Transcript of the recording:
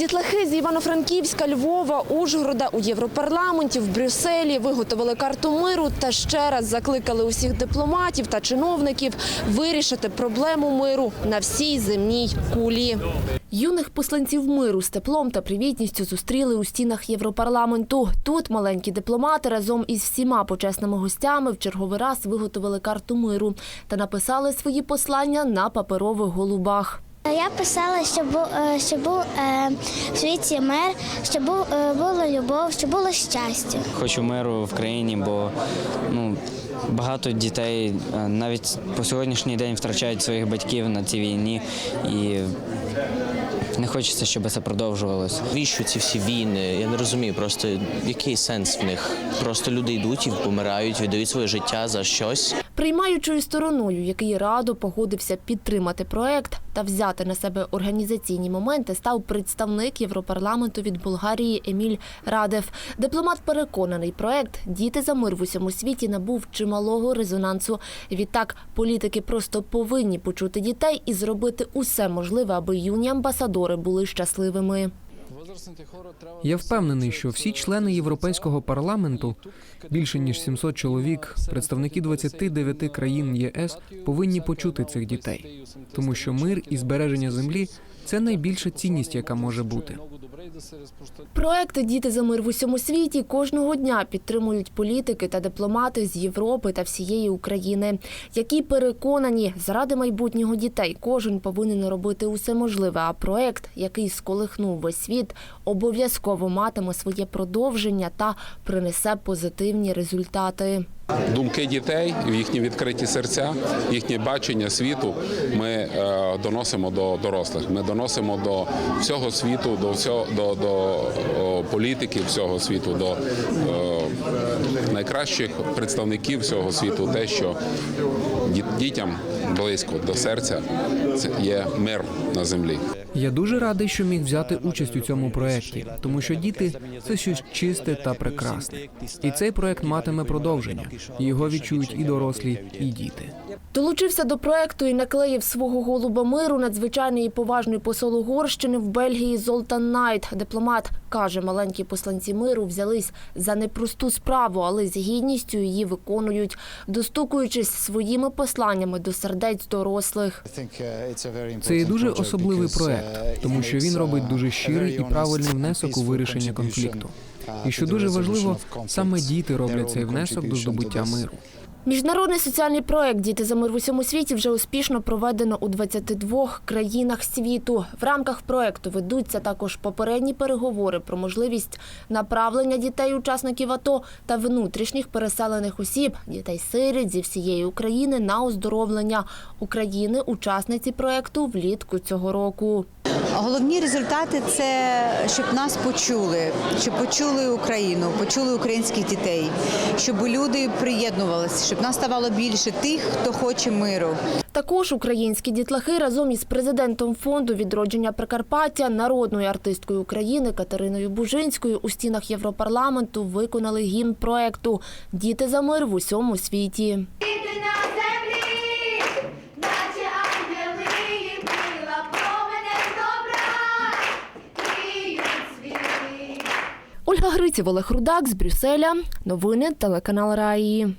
Дітлахи з Івано-Франківська, Львова, Ужгорода у Європарламенті в Брюсселі виготовили карту миру та ще раз закликали усіх дипломатів та чиновників вирішити проблему миру на всій земній кулі. Юних посланців миру з теплом та привітністю зустріли у стінах Європарламенту. Тут маленькі дипломати разом із всіма почесними гостями в черговий раз виготовили карту миру та написали свої послання на паперових голубах. Я писала, щоб був, е, щоб був е, в світі мир, щоб був, е, була любов, щоб було щастя. Хочу миру в країні, бо ну, багато дітей навіть по сьогоднішній день втрачають своїх батьків на цій війні і не хочеться, щоб це продовжувалося. Навіщо ці всі війни? Я не розумію, просто який сенс в них? Просто люди йдуть і помирають, віддають своє життя за щось. Приймаючою стороною, який радо погодився підтримати проект та взяти на себе організаційні моменти, став представник Європарламенту від Болгарії Еміль Радев. Дипломат переконаний, проект Діти за мир в усьому світі набув чималого резонансу. Відтак політики просто повинні почути дітей і зробити усе можливе, аби юні амбасадори були щасливими. Я впевнений, що всі члени Європейського парламенту, більше ніж 700 чоловік, представники 29 країн ЄС, повинні почути цих дітей, тому що мир і збереження землі це найбільша цінність, яка може бути. Проекти Діти за мир в усьому світі кожного дня підтримують політики та дипломати з Європи та всієї України, які переконані, заради майбутнього дітей кожен повинен робити усе можливе. А проект, який сколихнув весь світ, обов'язково матиме своє продовження та принесе позитивні результати. Думки дітей, їхні відкриті серця, їхнє бачення світу ми е, доносимо до дорослих. Ми доносимо до всього світу, до всього до, до о, політиків всього світу, до е, найкращих представників всього світу, те, що дітям близько до серця це є мир на землі. Я дуже радий, що міг взяти участь у цьому проєкті, тому що діти це щось чисте та прекрасне. І цей проєкт матиме продовження. Його відчують і дорослі, і діти. Долучився до проекту і наклеїв свого голуба миру надзвичайний і поважний посол Угорщини в Бельгії Золтан Найт. Дипломат каже, маленькі посланці миру взялись за непросту справу, але з гідністю її виконують, достукуючись своїми посланнями до сердець дорослих. Це є дуже особливий проект, тому що він робить дуже щирий і правильний внесок у вирішення конфлікту. І що дуже важливо, саме діти роблять цей внесок до здобуття миру. Міжнародний соціальний проект Діти за мир в усьому світі вже успішно проведено у 22 країнах світу. В рамках проекту ведуться також попередні переговори про можливість направлення дітей-учасників АТО та внутрішніх переселених осіб, дітей-сиріт зі всієї України на оздоровлення України, учасниці проекту влітку цього року. Головні результати це щоб нас почули, щоб почули Україну, почули українських дітей, щоб люди приєднувалися, щоб нас ставало більше тих, хто хоче миру. Також українські дітлахи разом із президентом фонду відродження Прикарпаття, народною артисткою України Катериною Бужинською у стінах Європарламенту виконали гімн проекту Діти за мир в усьому світі. Ольга Гриців, Олег Рудак з Брюсселя. Новини телеканал Раї.